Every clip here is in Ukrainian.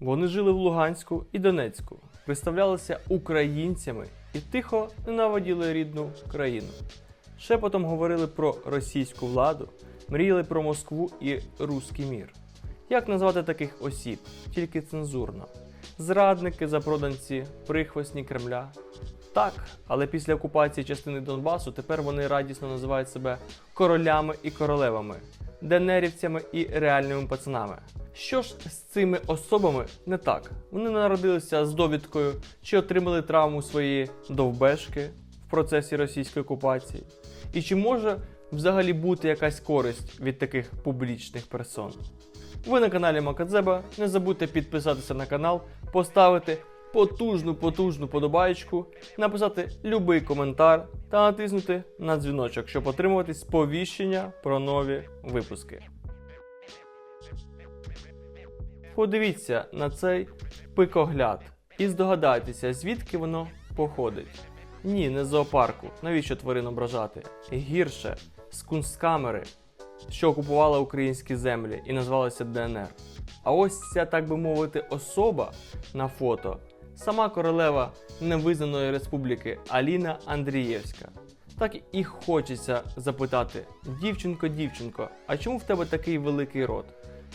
Вони жили в Луганську і Донецьку, представлялися українцями і тихо ненавиділи рідну країну. Шепотом говорили про російську владу, мріяли про Москву і руський мір. Як назвати таких осіб? Тільки цензурно. Зрадники, запроданці, прихвостні Кремля. Так, але після окупації частини Донбасу тепер вони радісно називають себе королями і королевами, денерівцями і реальними пацанами. Що ж з цими особами не так? Вони народилися з довідкою чи отримали травму своєї довбешки в процесі російської окупації? І чи може взагалі бути якась користь від таких публічних персон? Ви на каналі Макадзеба. Не забудьте підписатися на канал, поставити потужну потужну подобаєчку, написати любий коментар та натиснути на дзвіночок, щоб отримувати сповіщення про нові випуски. Подивіться на цей пикогляд і здогадайтеся, звідки воно походить. Ні, не з зоопарку. Навіщо тварин ображати? Гірше з кунсткамери, що окупувала українські землі і назвалася ДНР. А ось ця, так би мовити, особа на фото сама королева невизнаної республіки Аліна Андрієвська. Так і хочеться запитати: дівчинко, дівчинко, а чому в тебе такий великий рот?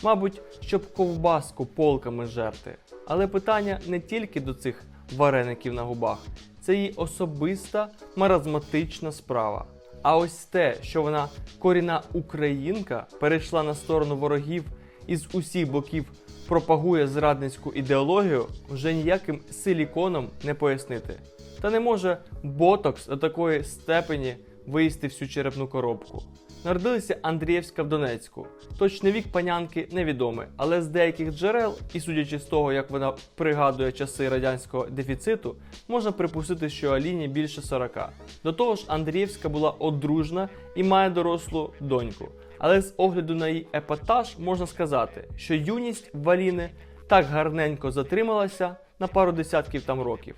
Мабуть, щоб ковбаску полками жерти. Але питання не тільки до цих вареників на губах, це її особиста маразматична справа. А ось те, що вона корінна українка, перейшла на сторону ворогів і з усіх боків пропагує зрадницьку ідеологію, вже ніяким силіконом не пояснити. Та не може ботокс до такої степені виїсти всю черепну коробку. Народилися Андрієвська в Донецьку. Точний вік панянки невідомий, але з деяких джерел, і судячи з того, як вона пригадує часи радянського дефіциту, можна припустити, що Аліні більше 40. До того ж, Андрієвська була одружна і має дорослу доньку. Але з огляду на її епатаж можна сказати, що юність Аліни так гарненько затрималася на пару десятків там років.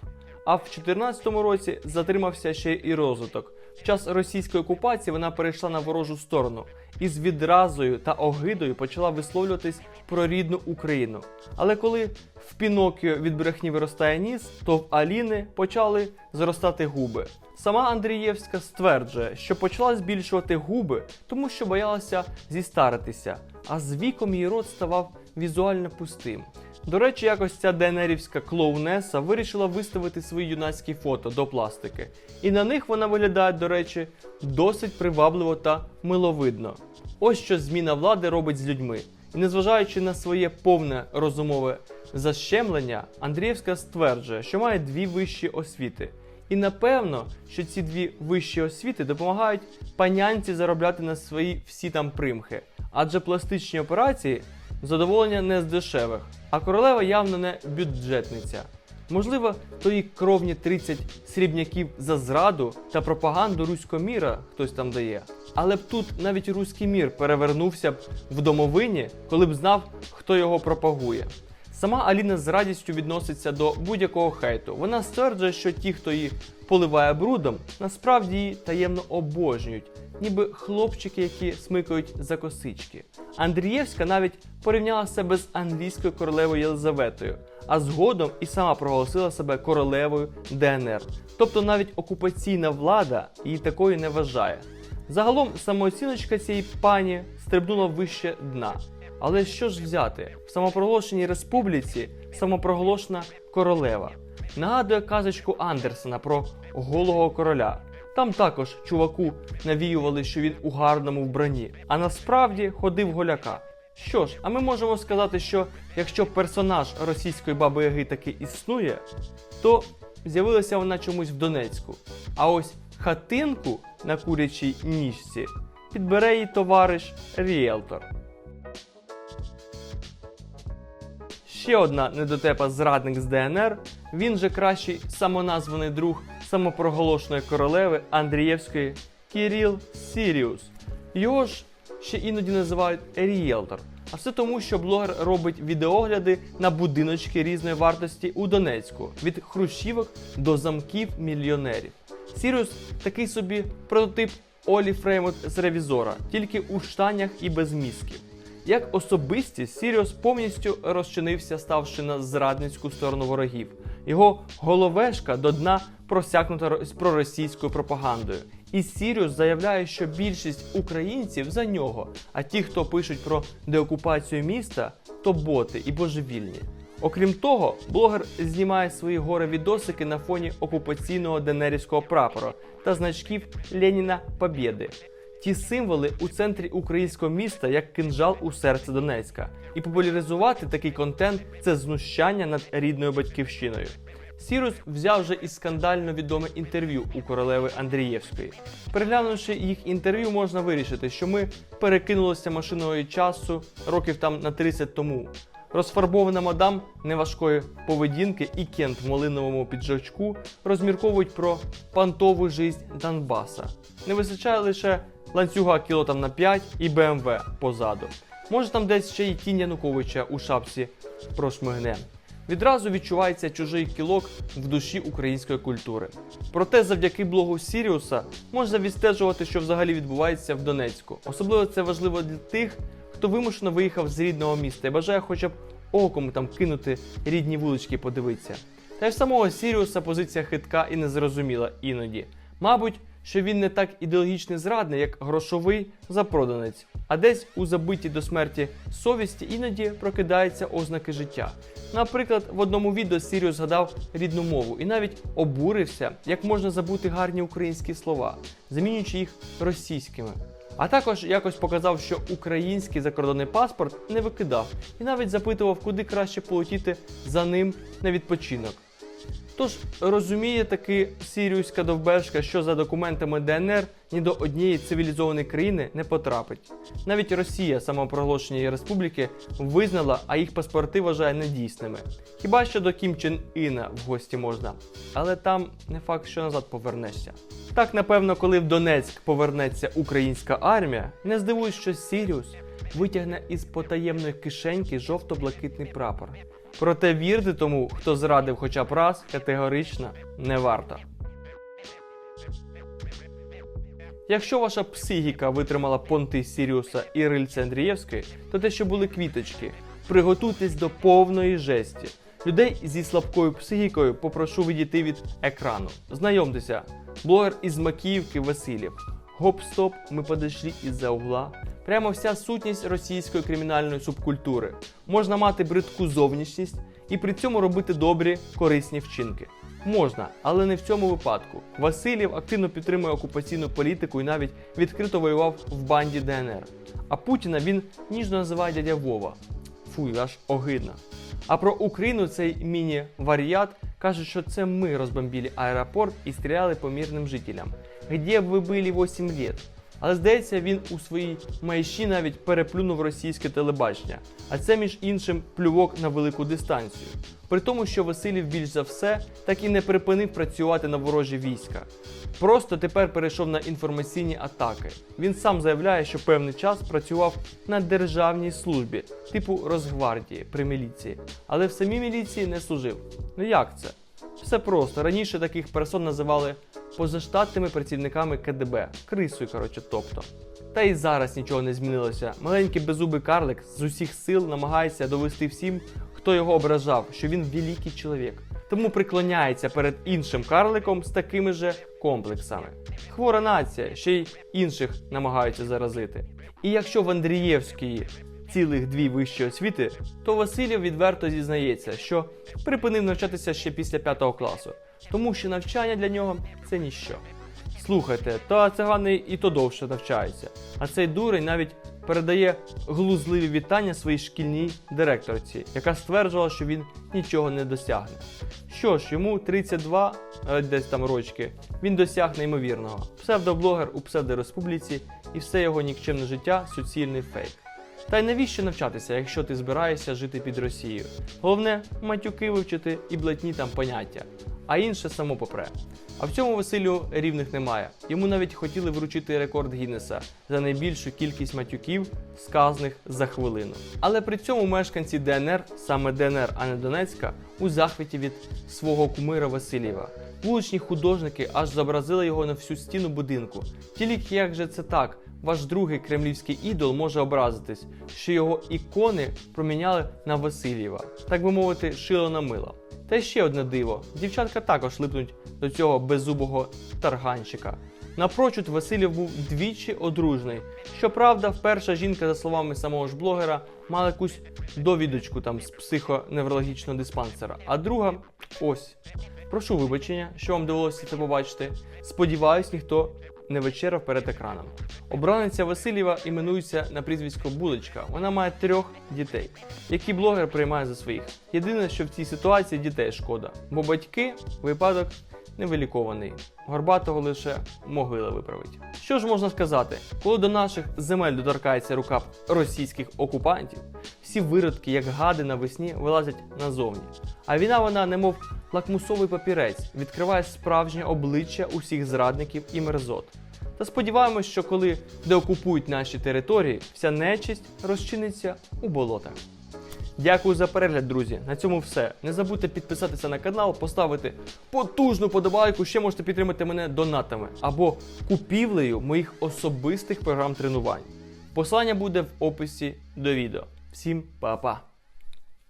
А в 2014 році затримався ще і розвиток. В час російської окупації вона перейшла на ворожу сторону і з відразою та огидою почала висловлюватись про рідну Україну. Але коли в Пінокіо від брехні виростає ніс, то в Аліни почали зростати губи. Сама Андрієвська стверджує, що почала збільшувати губи, тому що боялася зістаритися, а з віком її рот ставав візуально пустим. До речі, якось ця ДНРівська клоунеса вирішила виставити свої юнацькі фото до пластики. І на них вона виглядає, до речі, досить привабливо та миловидно. Ось що зміна влади робить з людьми. І незважаючи на своє повне розумове защемлення, Андрієвська стверджує, що має дві вищі освіти. І напевно, що ці дві вищі освіти допомагають панянці заробляти на свої всі там примхи. Адже пластичні операції задоволення не з дешевих, а королева явно не бюджетниця. Можливо, то і кровні 30 срібняків за зраду та пропаганду руського міра хтось там дає. Але б тут навіть руський мір перевернувся б в домовині, коли б знав, хто його пропагує. Сама Аліна з радістю відноситься до будь-якого хейту. Вона стверджує, що ті, хто її поливає брудом, насправді її таємно обожнюють, ніби хлопчики, які смикають за косички. Андрієвська навіть порівняла себе з англійською королевою Єлизаветою, а згодом і сама проголосила себе королевою ДНР. Тобто навіть окупаційна влада її такою не вважає. Загалом самооціночка цієї пані стрибнула вище дна. Але що ж взяти? В самопроголошеній республіці самопроголошена королева. Нагадує казочку Андерсена про голого короля. Там також чуваку навіювали, що він у гарному вбранні, а насправді ходив голяка. Що ж, а ми можемо сказати, що якщо персонаж російської баби Яги таки існує, то з'явилася вона чомусь в Донецьку. А ось хатинку на курячій ніжці підбере її товариш Ріелтор. Ще одна недотепа зрадник з ДНР. Він же кращий самоназваний друг самопроголошеної королеви Андрієвської Кіріл Сіріус. Його ж ще іноді називають ріелтор. А все тому, що блогер робить відеогляди на будиночки різної вартості у Донецьку від хрущівок до замків мільйонерів. Сіріус такий собі прототип Олі Фреймут з ревізора, тільки у штанях і без мізків. Як особистість Сіріус повністю розчинився, ставши на зрадницьку сторону ворогів. Його головешка до дна просякнута ро- проросійською пропагандою. І Сіріус заявляє, що більшість українців за нього, а ті, хто пишуть про деокупацію міста, то боти і божевільні. Окрім того, блогер знімає свої горе відосики на фоні окупаційного денерівського прапора та значків Леніна Побєди. Ті символи у центрі українського міста як кинжал у серце Донецька. І популяризувати такий контент це знущання над рідною батьківщиною. Сірус взяв вже і скандально відоме інтерв'ю у королеви Андрієвської. Переглянувши їх інтерв'ю, можна вирішити, що ми перекинулися машиною часу років там на 30 тому. Розфарбована мадам неважкої поведінки і Кент в малиновому піджачку розмірковують про пантову жизнь Донбаса. Не вистачає лише ланцюга кіло там на 5 і БМВ позаду. Може там десь ще й тінь Януковича у шапці прошмигне. Відразу відчувається чужий кілок в душі української культури. Проте завдяки блогу Сіріуса можна відстежувати, що взагалі відбувається в Донецьку. Особливо це важливо для тих, хто вимушено виїхав з рідного міста і бажає хоча б оком там кинути рідні вулички подивитися. Та й в самого Сіріуса позиція хитка і незрозуміла іноді. Мабуть, що він не так ідеологічний зрадник, як грошовий запроданець, а десь у забитій до смерті совісті іноді прокидаються ознаки життя. Наприклад, в одному відео Сіріус згадав рідну мову і навіть обурився, як можна забути гарні українські слова, замінюючи їх російськими. А також якось показав, що український закордонний паспорт не викидав і навіть запитував, куди краще полетіти за ним на відпочинок. Тож розуміє таки сіріуська довбешка, що за документами ДНР ні до однієї цивілізованої країни не потрапить. Навіть Росія, самопроголошення республіки, визнала, а їх паспорти вважає недійсними. Хіба що до Кім Чен Іна в гості можна, але там не факт, що назад повернешся. Так, напевно, коли в Донецьк повернеться українська армія, не здивуюсь, що Сіріус витягне із потаємної кишеньки жовто-блакитний прапор. Проте вірити тому, хто зрадив хоча б раз, категорично не варто. Якщо ваша психіка витримала понти Сіріуса і рильця Андрієвської, то те, що були квіточки, приготуйтесь до повної жесті. Людей зі слабкою психікою попрошу відійти від екрану. Знайомтеся, блогер із Макіївки Васильєв. Гоп-стоп, ми подошли із-за угла. Прямо вся сутність російської кримінальної субкультури. Можна мати бридку зовнішність і при цьому робити добрі, корисні вчинки. Можна, але не в цьому випадку. Васильєв активно підтримує окупаційну політику і навіть відкрито воював в банді ДНР. А Путіна він ніжно називає дядя Вова. Фуй, аж огидно. А про Україну цей міні-варіат каже, що це ми розбомбили аеропорт і стріляли по мирним жителям. Где ви були 8 лет? Але здається, він у своїй майші навіть переплюнув російське телебачення, а це між іншим плювок на велику дистанцію. При тому, що Василів більш за все так і не припинив працювати на ворожі війська. Просто тепер перейшов на інформаційні атаки. Він сам заявляє, що певний час працював на державній службі, типу Росгвардії при міліції, але в самій міліції не служив. Ну як це? Все просто. Раніше таких персон називали позаштатними працівниками КДБ, крисою, коротше, тобто. Та і зараз нічого не змінилося. Маленький беззубий карлик з усіх сил намагається довести всім, хто його ображав, що він великий чоловік. Тому приклоняється перед іншим карликом з такими же комплексами. Хвора нація, ще й інших намагаються заразити. І якщо в Андрієвській цілих дві вищі освіти, то Васильєв відверто зізнається, що припинив навчатися ще після п'ятого класу, тому що навчання для нього це ніщо. Слухайте, та цигани і то довше навчаються. А цей дурень навіть передає глузливі вітання своїй шкільній директорці, яка стверджувала, що він нічого не досягне. Що ж, йому 32 е, десь там рочки, він досяг неймовірного. Псевдоблогер у псевдореспубліці і все його нікчемне життя суцільний фейк. Та й навіщо навчатися, якщо ти збираєшся жити під Росією? Головне матюки вивчити і блатні там поняття, а інше само попре. А в цьому Василю рівних немає. Йому навіть хотіли вручити рекорд Гіннеса за найбільшу кількість матюків, сказаних за хвилину. Але при цьому мешканці ДНР, саме ДНР, а не Донецька, у захваті від свого кумира Васильєва. Вуличні художники аж зобразили його на всю стіну будинку. Тільки як же це так? Ваш другий кремлівський ідол може образитись, що його ікони проміняли на Васильєва, так би мовити, шило на мило. Та ще одне диво: дівчатка також липнуть до цього беззубого тарганчика. Напрочуд Васильєв був двічі одружений. Щоправда, перша жінка, за словами самого ж блогера, мала якусь довідочку там з психоневрологічного диспансера, а друга ось. Прошу вибачення, що вам довелося це побачити. Сподіваюсь, ніхто не вечеряв перед екраном. Обраниця Васильєва іменується на прізвисько Булочка. Вона має трьох дітей, які блогер приймає за своїх. Єдине, що в цій ситуації дітей шкода, бо батьки випадок невилікований. Горбатого лише могила виправить. Що ж можна сказати, коли до наших земель доторкається рука російських окупантів, всі виродки, як гади навесні, вилазять назовні. А війна, вона, немов лакмусовий папірець, відкриває справжнє обличчя усіх зрадників і мерзот. Та сподіваємось, що коли деокупують наші території, вся нечисть розчиниться у болотах. Дякую за перегляд, друзі. На цьому все. Не забудьте підписатися на канал, поставити потужну подобайку. Ще можете підтримати мене донатами або купівлею моїх особистих програм тренувань. Посилання буде в описі до відео. Всім па-па!